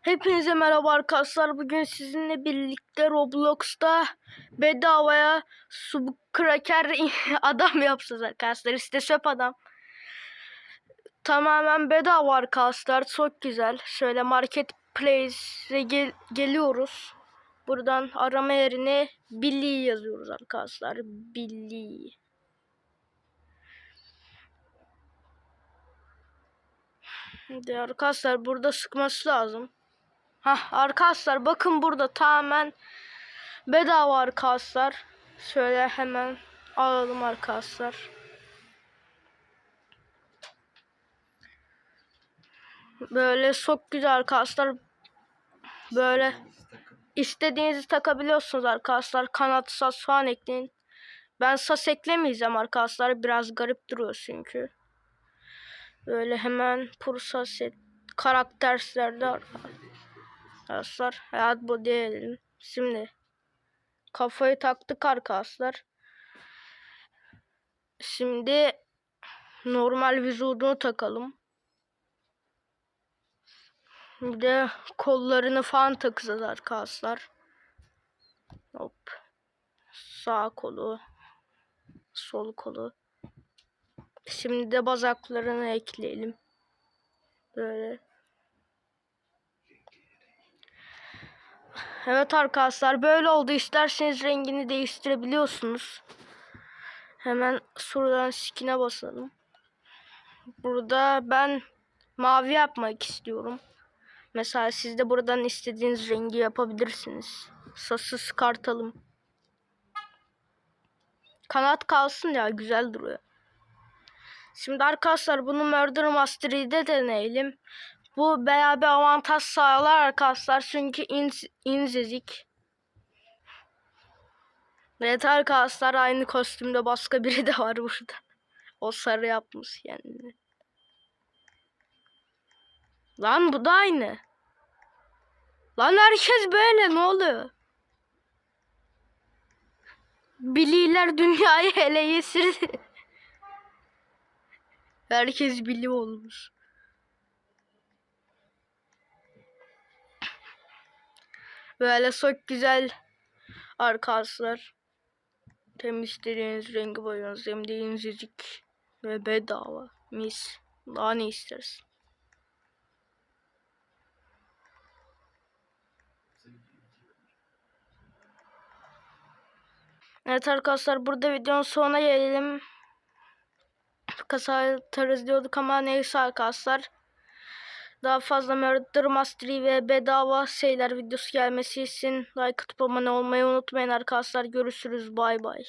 Hepinize merhaba arkadaşlar. Bugün sizinle birlikte Roblox'ta bedavaya su kraker adam yapacağız arkadaşlar. İşte söp adam. Tamamen bedava arkadaşlar. Çok güzel. Şöyle marketplace'e gel geliyoruz. Buradan arama yerine Billy yazıyoruz arkadaşlar. Billy. Şimdi arkadaşlar burada sıkması lazım. Hah arkadaşlar bakın burada tamamen bedava arkadaşlar. Şöyle hemen alalım arkadaşlar. Böyle çok güzel arkadaşlar. Böyle istediğinizi takabiliyorsunuz arkadaşlar. Kanat sas falan ekleyin. Ben sas eklemeyeceğim arkadaşlar. Biraz garip duruyor çünkü. Böyle hemen pursa set karakterlerde arkadaşlar. Hayat bu diyelim. Şimdi kafayı taktık arkadaşlar. Şimdi normal vücudunu takalım. Bir de kollarını falan takacağız arkadaşlar. Hop. Sağ kolu. Sol kolu. Şimdi de bazaklarını ekleyelim. Böyle. Evet arkadaşlar böyle oldu. İsterseniz rengini değiştirebiliyorsunuz. Hemen şuradan skin'e basalım. Burada ben mavi yapmak istiyorum. Mesela siz de buradan istediğiniz rengi yapabilirsiniz. Sası çıkartalım. Kanat kalsın ya güzel duruyor. Şimdi arkadaşlar bunu Murder Mastery'de deneyelim. Bu bir avantaj sağlar arkadaşlar. Çünkü inz, inzezik. Evet arkadaşlar aynı kostümde başka biri de var burada. O sarı yapmış kendini. Lan bu da aynı. Lan herkes böyle ne oluyor? Bililer dünyayı ele geçirdi. Herkes bili olmuş. Böyle çok güzel arkadaşlar. Hem istediğiniz rengi boyuyorsunuz hem de incecik ve bedava. Mis. Daha ne istersin? Evet arkadaşlar burada videonun sonuna gelelim. Kasa atarız diyorduk ama neyse arkadaşlar. Daha fazla Murder Mastery ve bedava şeyler videosu gelmesi için like atıp abone olmayı unutmayın arkadaşlar. Görüşürüz bay bay.